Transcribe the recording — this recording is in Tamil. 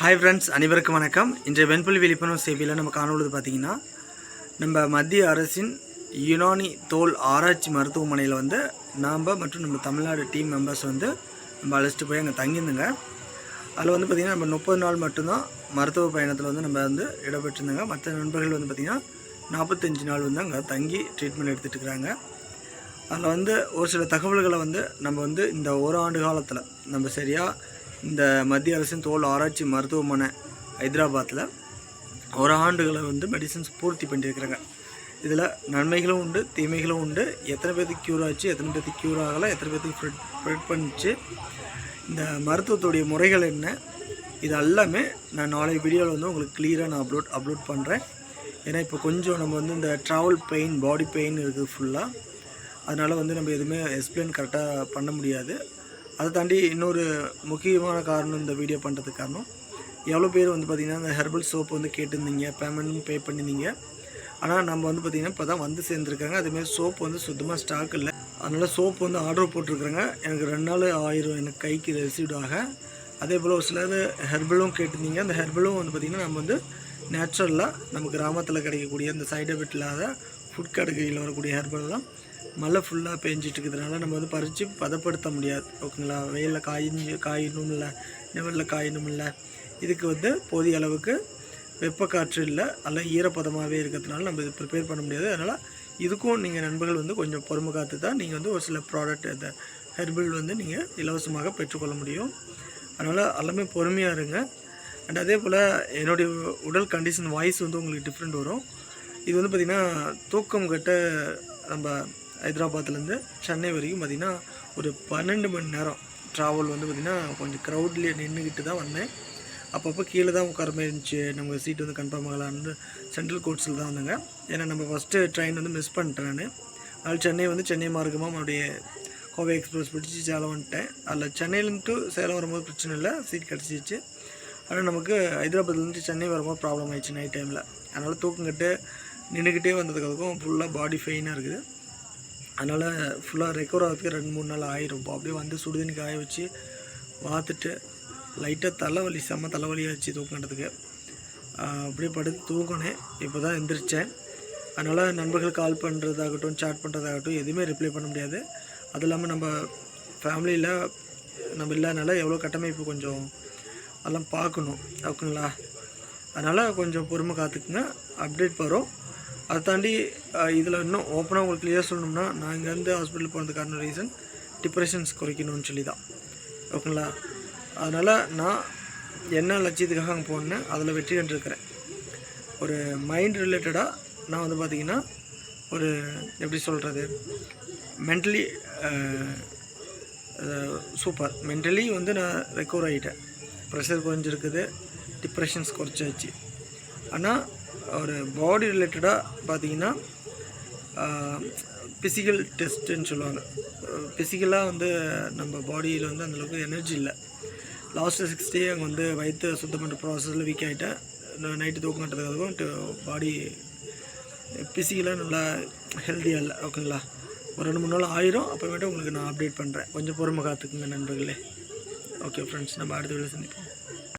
ஹாய் ஃப்ரெண்ட்ஸ் அனைவருக்கும் வணக்கம். இன்றைய வெண்புல் விழிப்புணர்வு சேவையில் நம்ம காணொழுது பார்த்தீங்கன்னா நம்ம மத்திய அரசின் யுனானி தோல் ஆராய்ச்சி மருத்துவமனையில் வந்து நாம் மற்றும் நம்ம தமிழ்நாடு டீம் மெம்பர்ஸ் வந்து நம்ம அழைச்சிட்டு போய் அங்கே தங்கியிருந்தோங்க. அதில் வந்து பார்த்திங்கன்னா நம்ம முப்பது நாள் மட்டும்தான் மருத்துவ பயணத்தில் வந்து நம்ம வந்து இடம்பெற்றிருந்தாங்க. மற்ற நண்பர்கள் வந்து பார்த்திங்கன்னா நாற்பத்தஞ்சு நாள் வந்து அங்கே தங்கி ட்ரீட்மெண்ட் எடுத்துகிட்டு இருக்கிறாங்க. அதில் வந்து ஒரு சில தகவல்களை வந்து நம்ம வந்து இந்த ஒரு ஆண்டு காலத்தில் நம்ம சரியாக இந்த மத்திய அரசின் தோல் ஆராய்ச்சி மருத்துவமனை ஹைதராபாத்தில் ஒரு ஆண்டுகளை வந்து மெடிசன்ஸ் பூர்த்தி பண்ணியிருக்கிறாங்க. இதில் நன்மைகளும் உண்டு தீமைகளும் உண்டு. எத்தனை பேர்த்துக்கு க்யூர் ஆச்சு எத்தனை பேர்த்துக்கு க்யூர் ஆகலை எத்தனை பேர்த்துக்கு ஸ்ப்ரெட் ஸ்ப்ரெட் பண்ணிச்சு. இந்த மருத்துவத்துடைய முறைகள் என்ன? இது எல்லாமே நான் நாளை வீடியோவில் வந்து உங்களுக்கு கிளியராக நான் அப்லோட் அப்லோட் பண்ணுறேன் ஏன்னா இப்போ கொஞ்சம் நம்ம வந்து இந்த ட்ராவல் பெயின் பாடி பெயின் இருக்குது ஃபுல்லாக அதனால் வந்து நம்ம எதுவுமே எக்ஸ்பிளைன் கரெக்டாக பண்ண முடியாது. அதை தாண்டி இன்னொரு முக்கியமான காரணம் இந்த வீடியோ பண்ணுறதுக்கு காரணம். எவ்வளோ பேர் வந்து பார்த்திங்கன்னா இந்த ஹெர்பல் சோப் வந்து கேட்டிருந்தீங்க பேமெண்ட்டும் பே பண்ணியிருந்தீங்க ஆனால் நம்ம வந்து பார்த்திங்கன்னா இப்போ தான் வந்து சேர்ந்துருக்காங்க. அதேமாதிரி சோப் வந்து சுத்தமாக ஸ்டாக் இல்லை. அதனால் சோப் வந்து ஆர்டர் போட்டிருக்குறேங்க. எனக்கு ரெண்டு நாள் ஆயிரும். எனக்கு கைக்கு ரிசீவ்ட் ஆக. அதே போல் ஒரு சிலர் ஹெர்பலும் கேட்டிருந்தீங்க. அந்த ஹெர்பலும் வந்து பார்த்திங்கன்னா நம்ம வந்து நேச்சுரலாக நம்ம கிராமத்தில் கிடைக்கக்கூடிய அந்த சைடு எஃபெக்ட் இல்லாத ஃபுட் கேட்டகரியில் வரக்கூடிய ஹெர்பல் தான். மழை ஃபுல்லாக பெஞ்சிட்டு இருக்கிறதுனால நம்ம வந்து பறித்து பதப்படுத்த முடியாது. ஓகேங்களா? வெயிலில் காயின்னு காயினும் இல்லை நிழலில் காயினும் இல்லை இதுக்கு வந்து போதிய அளவுக்கு வெப்பக்காற்று இல்லை அல்ல ஈரப்பதமாகவே இருக்கிறதுனால நம்ம இது ப்ரிப்பேர் பண்ண முடியாது. அதனால் இதுக்கும் நீங்கள் நண்பர்கள் வந்து கொஞ்சம் பொறுமை காத்து தான் நீங்கள் வந்து ஒரு சில ப்ராடக்ட் இந்த ஹெர்பல் வந்து நீங்கள் இலவசமாக பெற்றுக்கொள்ள முடியும். அதனால் எல்லாமே பொறுமையாக இருங்க. அண்ட் அதே போல் என்னுடைய உடல் கண்டிஷன் வாய்ஸ் வந்து உங்களுக்கு டிஃப்ரெண்ட் வரும். இது வந்து பார்த்திங்கன்னா தூக்கம் கட்ட நம்ம ஹைதராபாத்லேருந்து சென்னை வரைக்கும் பார்த்திங்கன்னா ஒரு பன்னெண்டு மணி நேரம் ட்ராவல் வந்து பார்த்திங்கன்னா கொஞ்சம் க்ரௌட்லேயே நின்றுக்கிட்டு தான் வந்தேன். அப்பப்போ கீழே தான் உட்கார மாதிரி இருந்துச்சு. நம்ம சீட் வந்து கன்ஃபார்ம் ஆகலான்னு சென்ட்ரல் கோட்ஸில் தான் வந்தாங்க. ஏன்னா நம்ம ஃபஸ்ட்டு ட்ரெயின் வந்து மிஸ் பண்ணிட்டேன் நான். அதனால் சென்னை வந்து சென்னை மார்க்கமாக மறுபடிய கோவை எக்ஸ்பிரஸ் பிடிச்சி சேலம் வந்துட்டேன். அதில் சென்னையிலேருந்து சேலம் வரும்போது பிரச்சனை இல்லை. சீட் கிடச்சிச்சு ஆனால் நமக்கு ஹைதராபாத்லேருந்து சென்னை வரும்போது ப்ராப்ளம் ஆயிடுச்சு நைட் டைமில் அதனால் தூக்கம் கட்டு நின்றுக்கிட்டே வந்ததுக்கப்புறம் ஃபுல்லாக பாடி ஃபெயினாக இருக்குது. அதனால் ஃபுல்லாக ரெக்கவர் ஆகிறதுக்கு ரெண்டு மூணு நாள் ஆயிரும் இப்போ அப்படியே வந்து சுடுதண்ணி காய வச்சு வாத்துட்டு லைட்டாக தலைவலி செம்ம தலைவலியாக வச்சு தூக்கினதுக்கு அப்படியே படுத்து தூங்கினேன். இப்போ தான் எந்திரிச்சேன். அதனால் நண்பர்கள் கால் பண்ணுறதாகட்டும் சாட் பண்ணுறதாகட்டும் எதுவுமே ரிப்ளை பண்ண முடியாது. அது இல்லாமல் நம்ம ஃபேமிலியில் நம்ம இல்லாதனால எவ்வளோ கட்டமைப்பு கொஞ்சம் அதெல்லாம் பார்க்கணும். ஓகேங்களா? அதனால் கொஞ்சம் பொறுமை காத்துக்குங்க. அப்டேட் வரும். அதை தாண்டி இதில் இன்னும் ஓப்பனாக உங்களுக்கு கிளியர் சொல்லணும்னா நான் இங்கேருந்து ஹாஸ்பிட்டல் போனதுக்கான ரீசன் டிப்ரெஷன்ஸ் குறைக்கணும்னு சொல்லி தான் ஓகேங்களா? அதனால் நான் என்ன லட்சியத்துக்காக அங்கே போனேன் அதில் வெற்றி கண்டுருக்கிறேன். ஒரு மைண்ட் ரிலேட்டடாக நான் வந்து பார்த்திங்கன்னா ஒரு எப்படி சொல்கிறது மென்டலி சூப்பர் மென்டலி வந்து நான் ரெக்கவர் ஆகிட்டேன் ப்ரெஷர் குறைஞ்சிருக்குது டிப்ரெஷன்ஸ் குறைச்சாச்சு. ஆனால் ஒரு பாடி ரிலேட்டடாக பார்த்தீங்கன்னா ஃபிசிக்கல் டெஸ்ட்டுன்னு சொல்லுவாங்க. ஃபிசிக்கலாக வந்து நம்ம பாடியில் வந்து அந்தளவுக்கு எனர்ஜி இல்லை. லாஸ்ட்டு சிக்ஸ் டே அங்கே வந்து வயிற்று சுத்தம் பண்ணுற ப்ராசஸில் வீக் ஆகிட்டேன் நைட்டு தூக்கம் கட்டுறதுக்காகவும் பாடி ஃபிசிக்கலாக நல்லா ஹெல்த்தியாக இல்லை. ஓகேங்களா ஒரு ரெண்டு மூணு நாள் ஆயிரும். அப்புறமேட்டு உங்களுக்கு நான் அப்டேட் பண்ணுறேன் கொஞ்சம் பொறுமை காத்துக்குங்க நண்பர்களே. ஓகே ஃப்ரெண்ட்ஸ் நம்ம அடுத்த வீடியோ சந்திப்போம்.